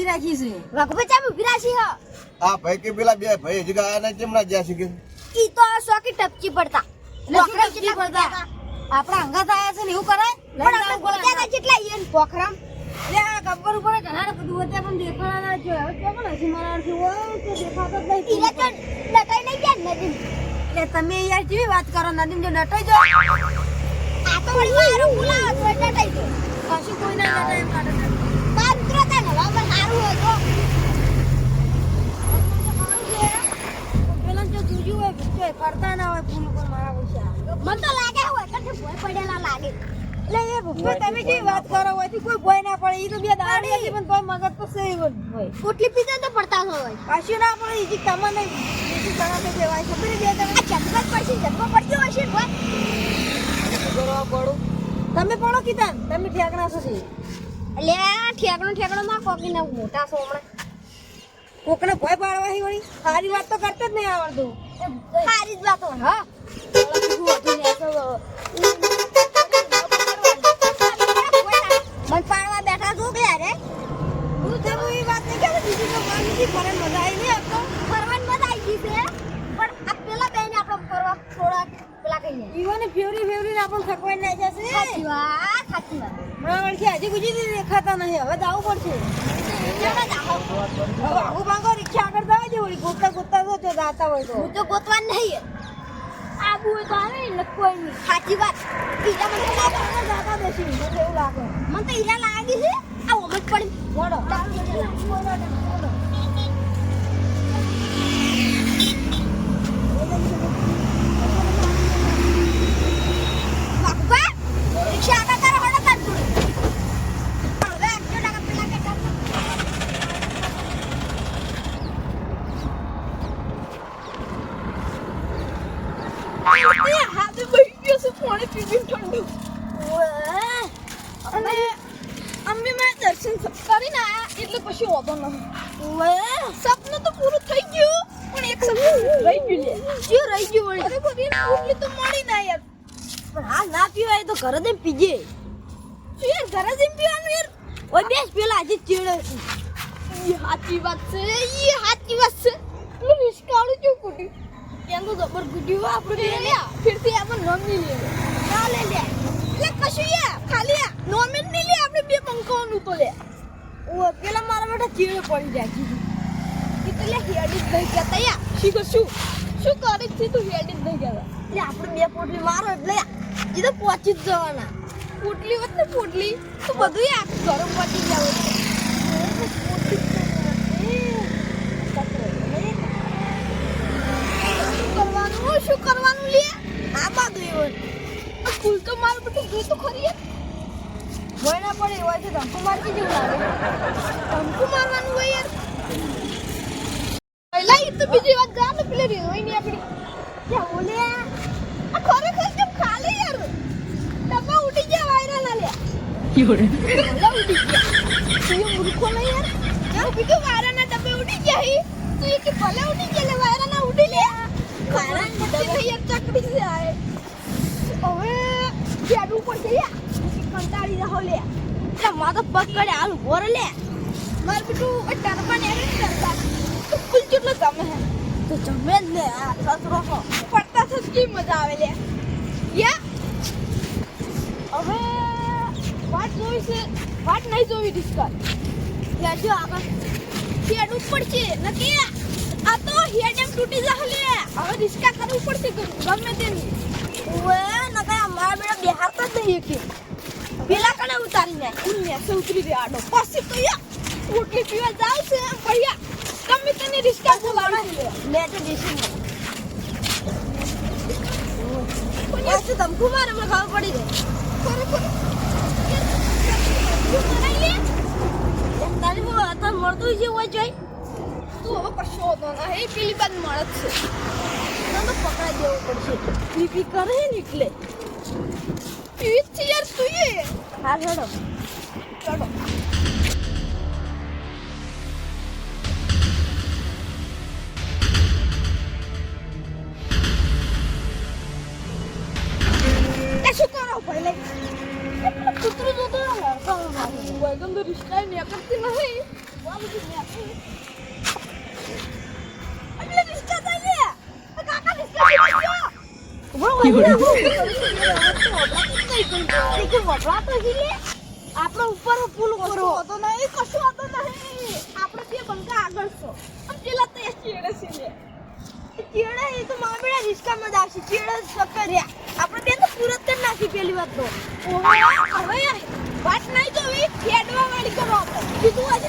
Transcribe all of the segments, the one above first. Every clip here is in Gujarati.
ઊભી રાખી છે. વખભે ચામ ઊભી રાખી હો. આ ભાઈ કે પેલા બે ભાઈ હજી ગયા ને કેમ ના છે કે? ઈ તો સોકી ટપકી પડતા. ટપકી કેટલા પડતા? આપણા અંગાત આયા છે ને એવું કરે? પણ આપણે ગોત્યા તા કેટલા ઈયન પોખરામ લે આ ગબ્બર ઉપર ઘણા બધું હતા પણ દેખાણા ના જો હવે કેમ હસી મારવાથી ઓ તો દેખાતો જ નહીં. ઈરા તો ડટાઈ નહીં ગયા નદી એટલે તમે યાર કેવી વાત કરો નદીમ જો નટાઈ જો. આ તો મારું મારો હતો ડટાઈ ગયો કશું કોઈ ના નટાય ફરતા ના હોય ફૂલ ઉપર મારા પૂછ્યા મને તો લાગે હોય કે ભોય પડેલા લાગે એટલે એ તમે કેવી વાત કરો હોય કોઈ ભોય ના પડે એ તો બે દાડી પણ મગજ તો સે હોય પોટલી પીતા તો પડતા હોય પાછું ના પડે ઈ તમને બીજી ઘણા તો કહેવાય ખબર બે તમે ચંપત પડશે જન્મ પડ્યો હશે તમે પડો કીધા? તમે ઠેકણા સુધી એટલે આ ઠેકણો ઠેકણો માં કોકી ના મોટા છો હમણાં. કોકને ભય પાડવાની વળી સારી વાત તો કરતો જ નહીં આવડતું. સારી જ વાત હોય હા. મન પાડવા બેઠા છું કે અરે હું? એ વાત નહીં કહેતો બીજી તો વાત નથી મને મજા આવી નહીં તો ફરવાની મજા આવી ગઈ છે પણ આ પેલા બેન આપણે ફરવા થોડા પેલા કહીએ ઈવોને ફેવરી ફેવરી ને આપણને થકવાઈ ના જશે. સાચી વાત સાચી વાત. હજી ગુજી દેખાતા નહીં. હવે જાવું પડશે? હવે આવું માંગો રિક્ષા આગળ જવા દે ગોતતા ગોતતા તો જો જાતા હોય તો. હું તો ગોતવા નહીં. આબુ હોય તો આવે ને કોઈ નહીં. સાચી વાત. ઈલા મને તો લાગે. જાતા બેસી. મને એવું લાગે. મને તો ઈલા લાગી છે. આ જ પડી. બોલો બાપા રિક્ષા આગળ તારે હડો તાર જોડે હવે આટલો ટાકા પેલા કે હાથે બહી ગયો છે પાણી પીવી ઠંડુ અને અમે મેં દર્શન કરીને આયા એટલે પછી વાંધો ન સપનું તો પૂરું થઈ ગયું પણ એક સપનું રહી ગયું શું રહી ગયું અરે બધી એટલી તો મળી ના યાર પણ હાલ ના પીવાય તો ઘરે જઈને પીજે. યાર ઘરે જઈને પીવાનું યાર. ઓય બેસ પેલા આજે ચેડે. સાચી વાત છે એ સાચી વાત છે. પેલું રિસ્કાળું જો કુટી? ત્યાં તો જબર કુટ્યું આપણે લે ફિરથી આપણે નમી લે. ના લે લે. એટલે કશું યા ખાલી આ નોમેન નહીં લે આપણે બે પંખાઓનું તો લે. ઓ પેલા મારા બેટા ચીડે પડી જાય છે. એટલે હેડી જ નહીં કહેતા યાર. શીખો શું શું કરે છે તું હેડી જ નહીં કહેતા? એટલે આપણે બે પોટલી મારો એટલે એ તો પહોંચી જ જવાના. પોટલી હોત ને પોટલી તો બધું આખું ઘરે પહોંચી જવું શું કરવાનું શું કરવાનું લે? આ બાજુ એવું ફૂલ તો મારું બધું જોઈ તો ખરી યાર ના પડે હોય છે ધમકો મારતી જેવું લાગે. ધમકો મારવાનું હોય યાર. પહેલા એ તો બીજી વાત ગામ પેલી હોય ને આપણી. કે ભલે ઉડી ગયા લે માર બેટું એ ટરબા ને એને કરતા તો કુલ ગમે તો જમે જ ને આ સસરો પડતા થત મજા આવે લે. યા. હવે વાટ જોઈ છે. વાટ નહીં જોવી ડિસ્કર જો આગળ. ઉપર છે નકી આ તો હેડ એમ તૂટી જા લે. હવે રિસ્કા કરવું પડશે ગમે તેની. ઓએ નકા મારા બેટા બિહાર તો નહીં કે પેલા કને ઉતારી ને નેસે ઉતરી દે આડો. પછી તો યા. ઉટલી પીવા જાવ છે. એમ ગમે તને રિસ્કા બોલાવી લે દેશી ને પણ યાર પછી ધમકુ મારે? મને ખબર પડી ગઈ. ખરેખર તારી બહુ અત્યારે મળતું જે હોય જોઈ. તું હવે કશો હતો ના. હે પેલી બાદ મળે જ છે. તને પકડાઈ દેવું પડશે. પીપી કરે ને એટલે. પીવી જ છે યાર તું એ. હા ચડો ચડો આપણો ઉપર પુલ ઉપર હતો નહીં કશું હતો આપણે બે બંકા આગળ છો આમ તે છે ચેડે એ તો મામેડા રિસ્કામાં જ આવશે ચેડે સકર્યા આપણે બે તો પૂરત કરી નાખી પેલી વાત તો હવે નહીં તો હવે બીજું આજે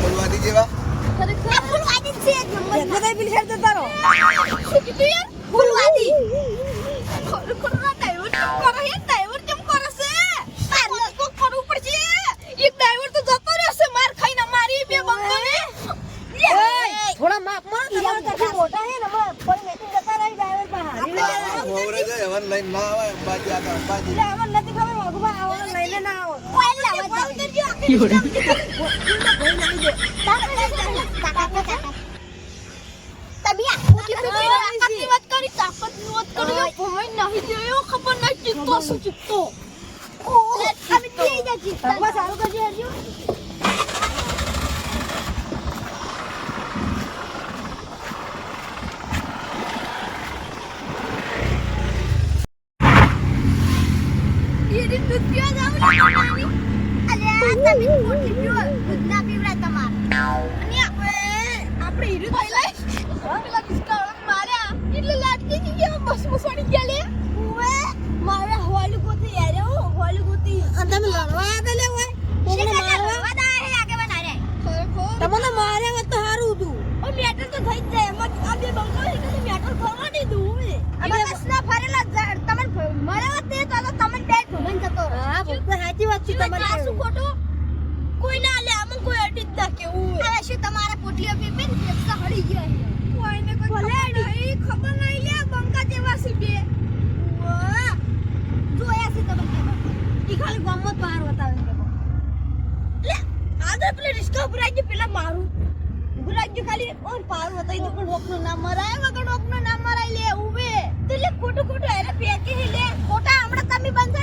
ફૂલવાદી જેવા? ફૂલવાદી છે પડશે. એ ડાઈવર તો જતો રહ્યો ખાઈને મારી બે બંગોને મોટા હે ને માં પણ મેટિંગ જતા ના આવે બાજી આ બાજી ડાઈવર નથી. પગમાં આવો લઈને ના આવો. ખબર ના ચિત્તો ચિત્તો સારું કરજે What do you get? તો ઉભરાજ્યું પેલા મારું. ઉભરાજ્યું ખાલી. ઓર પારું હતો. એ તો પણ ડોકનું નામ મરાય વગર ડોકનું નામ મરાય લે ઉભે તો લે, ખોટું ખોટું એને પેકી લે. ખોટા હમણાં તમે બનશે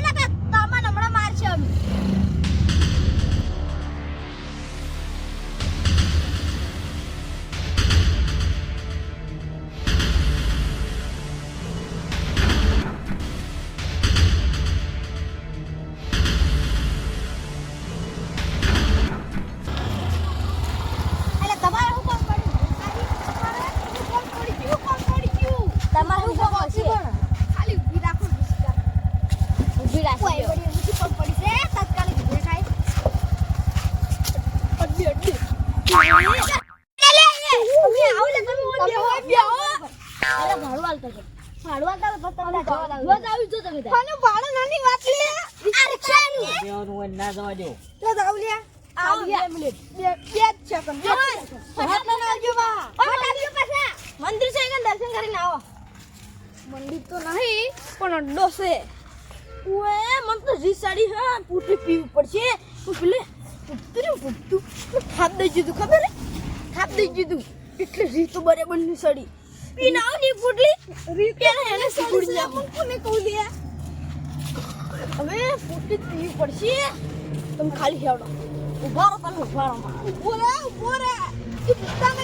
ઓએ જી સાડી હા પૂટી પીવું પડશે. હું પેલે પૂતું પૂટતું થાપ દઈ દીધું ખબર હે? થાપ દઈ દીધું. એટલે રી તો બરાબરની સાડી પીને આવની પૂટલી. રી પેલા એને સાડી છે પણ કોને કહું દે? હવે પૂટી પીવી પડશે. તમે ખાલી હેવડો ઊભા રહો તમે ઊભા રહો ઊભો રે ઊભો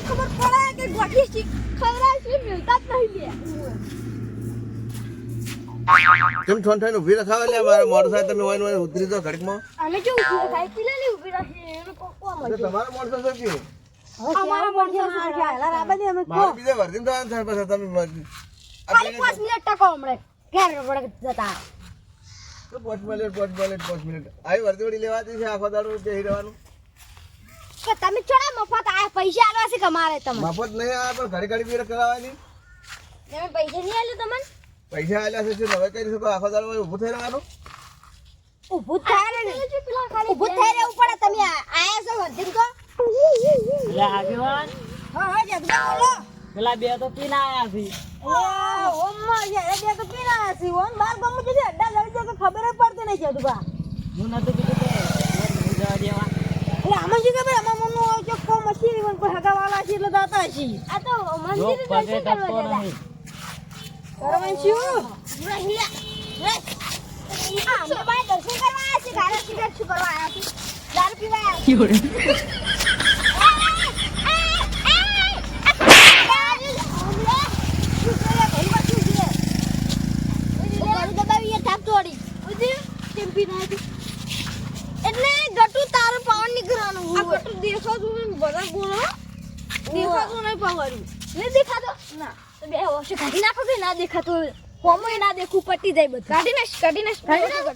ખબર પડે કે ગોઠી શીખ ખવડાય છે મિલતા જ નહીં લે. કેમ છોન ઠોન ઊભી રખાવે લે? મારે મોટરસાઇકલ તમે હોય ને હોય ઉતરી તો ઘડીકમાં. અમે જો ઊભી થાય પેલા ની ઊભી રાખી એનો કોકો તો તમારો મોટરસાઇકલ છે કે અમારા મારા ખ્યાલ આ બધી અમે મારે બીજે વર્ધીને થવાનું થાય પછી તમે ખાલી બેને પાંચ મિનિટ ટકો હમણે. ઘેર પડે જતા. તો પાંચ મિનિટ પાંચ મિનિટ પાંચ મિનિટ. આવી વર્ધી વળી લેવાતી છે આખો દાડો બેહી રહેવાનું? કે તમે ચડા મફત? આ પૈસા આલવા છે કમારે તમે મફત નહીં આવે પણ ઘડી ઘડી પીર કરાવવાની તમે પૈસા નહીં આલ્યો તમને? પૈસા આલ્યા છે શું હવે કઈ શકો? આખો દાડો ઊભું થઈ રહેવાનું? ઊભું જ થાય ને. ઊભું થઈ રહેવું પડે તમે આયા છો વર્ધીન તો હા હા જગદા બોલો પેલા બે તો પીના આયા છે. ઓહ, ઓમ્મા, યાર, બે તો પીને આયા છીએ. ઓમ બાર બમ તે છે, અડ્ડા લડી ખબર જ પડતી નહીં છે હજુ હું નતું કીધું કે નહીં જવા દેવા. એટલે આમાં શું ખબર? આમાં મમ્મો આવે ચોખ્ખો મછી પણ કોઈ છે એટલે દાતા છે આ તો મંદિર દર્શન કરવા નહીં. એટલે ગટુ તારું પાવન નીકળવાનું ગટુ દેખાતું નહીં બધા બોલો. દેખાતું નહીં પાવરું નહીં દેખાતો? ના. તો બે વર્ષે કાઢી નાખો કે ના દેખાતો હોમોય ના દેખું પટી જાય બધું. કાઢી નાખ કાઢી નાખ કાઢી નાખ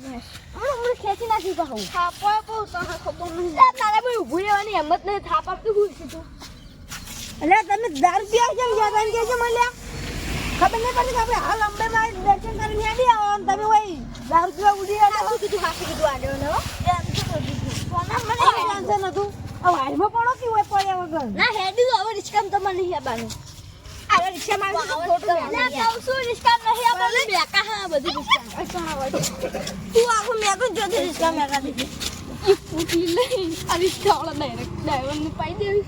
હમણાં ખેંચી નાખી કહું થાપો કહું તો ખબર નહીં. તારે ભાઈ ઊભું રહેવાની હિંમત નહીં. થાપ આપતું હું છે તું. એટલે તમે દારૂ પીવા કેમ ગયા? કે છે મળ્યા ખબર નહીં પડી કે આપણે હાલ અંબેમાં દર્શન કરીને આવો તમે હોય દારૂ ઉડી આવ્યા શું કીધું? હાથે કીધું? આગળ હો ટેન્શન હતું હવે હાલમાં પડો કે હોય પડ્યા વગર ના હેડી તો હવે રિક્ષામાં તમારે નહીં આવવાનું આવી તો ખોટું ના કહું છું. રિક્ષામાં નહીં આવવાનું. બેકા હા બધી રિક્ષા તું આખું મેં તો જોતી રિક્ષા મેકા દીધી ફૂટી લઈ આ રિક્ષા વાળા ડાયરેક્ટ ડ્રાઈવરને પાઈ દેવી.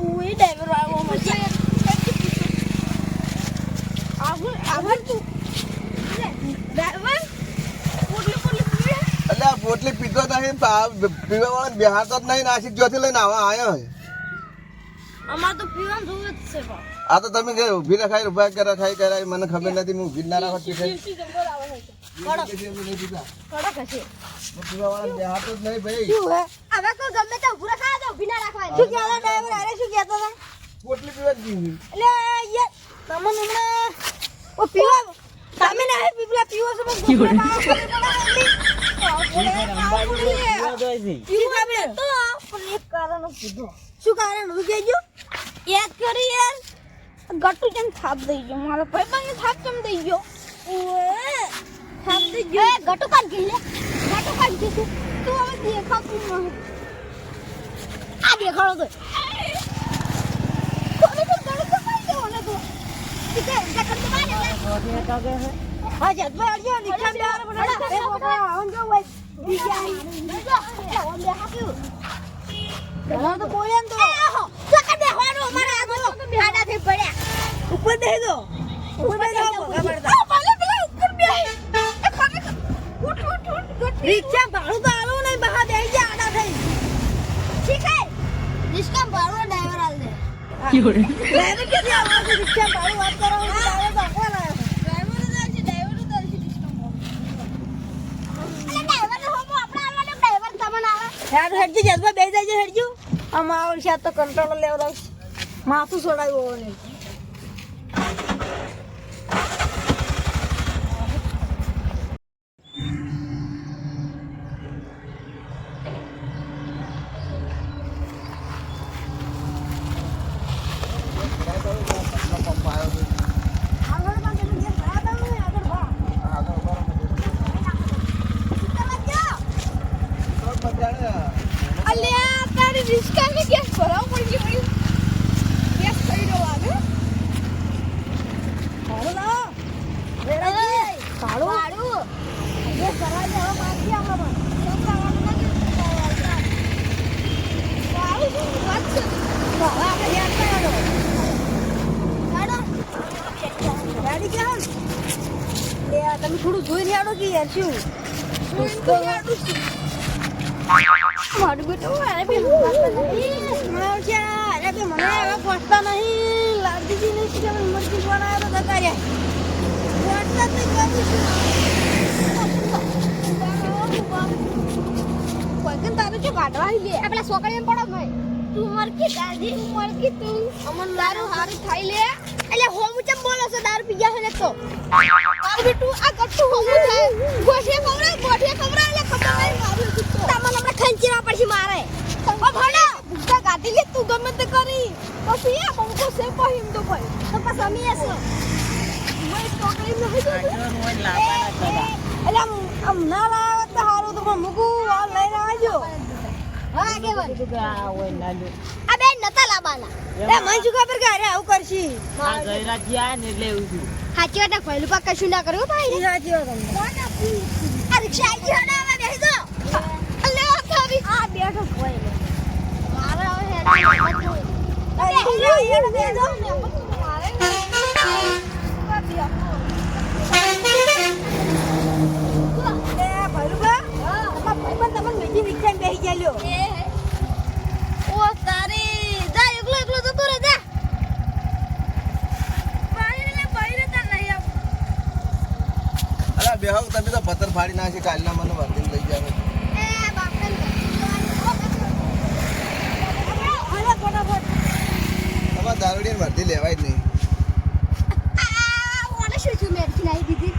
ઓય ડ્રાઈવર વાળો મજા આગળ આગળ તું. ડ્રાઈવર એટલે આ પોટલી પીતો જ નહીં પીવા વાળા બિહારતો જ નહીં નાસિક જોથી લઈને આવા આયો હે અમાર તો પીવાનું જોવે જ છે આ તો તમે કે ઊભી રખાય ઊભા કે રખાય કરાય મને ખબર નથી હું ઊભી ના રાખત હશે. પીવા વાળા બિહારતો જ નહીં ભાઈ. શું હે? હવે કોઈ ગમે તો ઉભું રખાય તો ઊભી ના રાખવાની શું કહેતા ડ્રાઈવર અરે શું કહેતા તમે પોટલી પીવા દીધી એટલે યાર તમને હમણાં ઓ પીવા તમે ના હે પીપલા પીવો છો. ગટુ જેમ થાપ દઈ ગયો મારો ભાઈ થાપ કેમ દઈ ગયો થાપ દઈ ગયો એ ગટુ કાઢ ગઈ લે ગટુ કાઢ ગઈ તું તું હવે દેખાતું નહીં આ દેખાડો તો કોને તો ગળો તો પાઈ દેવો ને તું ઠીક છે જા ખર્ચ મારે રોટલી ટકે છે હા જતભાઈ અડજો રિક્ષા બે એ બોકડા આવન જો હોય બીજા ઘણા તો બોલ્યા ને તો ઉપર દે દો ઉપર દે દો ભગા પડતા રિક્ષા ભાડું તો આલું નહીં બહાર બેસી જા આડા થઈ ડ્રાઈવર કે આવવા છે રિક્ષા ભાડું વાત કરાવું ડ્રાઈવર તો આપવા લાયો હેડ હેડજી જતભાઈ બેસી જાય હેડજો આમાં આવડ છે તો કંટ્રોલ લેવા દઉં માથું છોડાવ્યું હોને આગળ ઊભા રહો. રિસ્કા ને ગેસ ભરાવો પડી ગયો ગેસ થઈ રહ્યો લાગે ભાડું લાવો વેરાજી ભાડું વાળું એ કરાવી દે, હવે મારથી આપણે પણ. વાળું શું વાત છે તો હવે આપણે યાદ કર્યો ગાડા ગાડી ક્યાં તમે થોડું જોઈ રહ્યા કે યાર શું? મારું બેટું બી અરે બે મને હવે પહોંચતા નહીં. લાલજીજી ને કે મને મરજી બનાવ્યો તો જતા પહોંચતા જ કરું છું શું? કાઢવા લે આપલા છોકરીને પડો ભાઈ. તું મરકી દાદી મરકી તું. અમન દારૂ હારું થઈ લે. એટલે હોમ ચમ બોલો છો? દારૂ પી ગયા છે ને તો? મારું બેટું આ કટ્ટું હોમ છે ગોઠે ખવરા ગોઠે ખવરા એટલે ખબર નહીં મારું તમને હમણાં ખંચીરા પડશે મારે. ઓ ભણો. ભૂકા કાઢી લે તું ગમે તે કરી. પછી આ બંકો પછી એમ તો ભાઈ. તો પછી અમે હશો. મેં છોકરી નહીં મોય હતા. એટલે આમ આમ ના લાવે તો સારું તો મૂકું આ લઈને આવજો. આ બેન નતા લાવવાના એ મને ખબર ઘરે આવું કરશી આ આયા ને એટલે થયું. સાચી વાત પહેલું પાક ના કરવું ભાઈ સાચી વાત. આ રિક્ષા આવી આ બેઠો ભલુભા, તમારા ભાઈબંધ તમને બીજી રિક્ષામાં બેસી ગયા લ્યો. ઓ તારી. જા એકલો એકલો જતો રહે જા. અલા બેહો તમે તો પથ્થર ફાડી નાખી કાલના મને વર્ધીને લઈ જાવ. તમારે દારૂડીને વર્ધી લેવાય જ નહીં. શું છું મેં નાઈ દીધી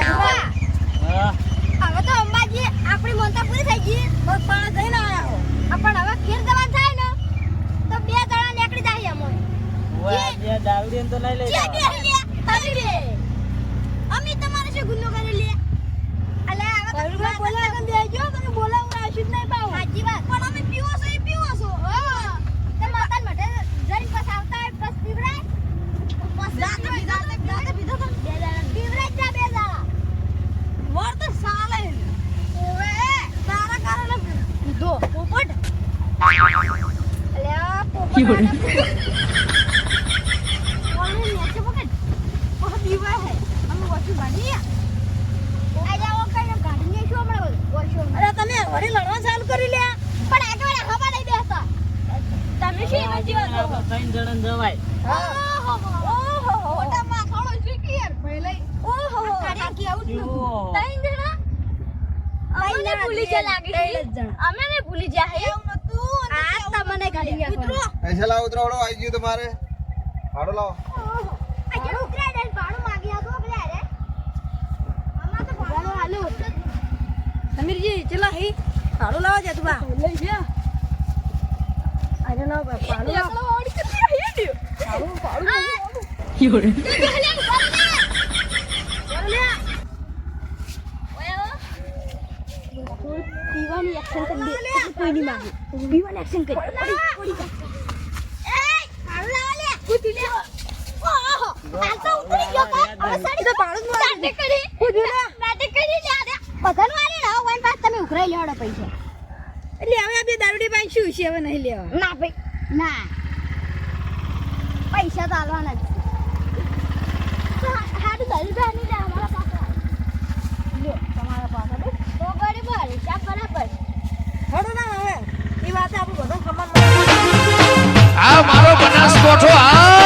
હા. હવે તો અંબાજી આપણી મનતા પૂરી થઈ ગઈ બસ પાણા જઈને આયા હો. પણ હવે ઘેર જવાનું થાય ને તો બે જણા નીકળી જાય અમને ઓય આજે દાવડીને તો લઈ લઈ જે જવા. બે લે તમે બે અમે તમારે શું ગુનો કરી લે અલે હવે તો ભલુભા બોલાવે તો બેસજો, તમે બોલાવું રાખ્યું જ નહીં પાછું. સાચી વાત પણ અમે પીવો છો એ પીવો છો હા તે માતાને માટે જઈને પછી આવતા હોય પછી પીવડાય પછી રાતે પીધો રાતે પીધો તો બે જણા પીવડાય જા બે જણા વર તો સાલે. ઓવે તારા કારણે પીધો પોપટ અલે આ પોપટ કોને નેચે પકડ બહુ દીવા હે અમે વસ્તુ બાંધી આ જાઓ કઈ ગાડી શું હમણાં વર્ષો અરે તમે વળી લડવા ચાલુ કરી લ્યા. પણ આગળ હવા નહીં બેસતા તમે શું એમ જીવો છો? ત્રણ જણાને જવાય. ઓહો ઓહો મોટા માં થોડો શીખી યાર પહેલે ઓહો કાઢ્યા કે આવું જ ત્રણ જણા? અમને ભૂલી ગયા લાગે છે. અમે ને ભૂલી ગયા હે. આ ગયા મિત્રો પૈસા લાવો ઉતરાવડો આવી ગયું તમારે. ભાડો લાવો. સમીરજી ચલા હી ભાડો લાવો છે તું બા. લઈ જા. અરે ના બા લાવો. ભાડું ભાડું પીવાની એક્શન કરી દે. એટલે કોઈ નહીં માંગે. પીવાની એક્શન કરી પડી પડી આ તો ઉતરી ગયો કા હવે સાડી તો ભાડું જ. પાસ પૈસા. એટલે બરાબર હિસાબ બરાબર. ના હવે એ વાત આપણું બધું ખબર આ મારો બનાસ આ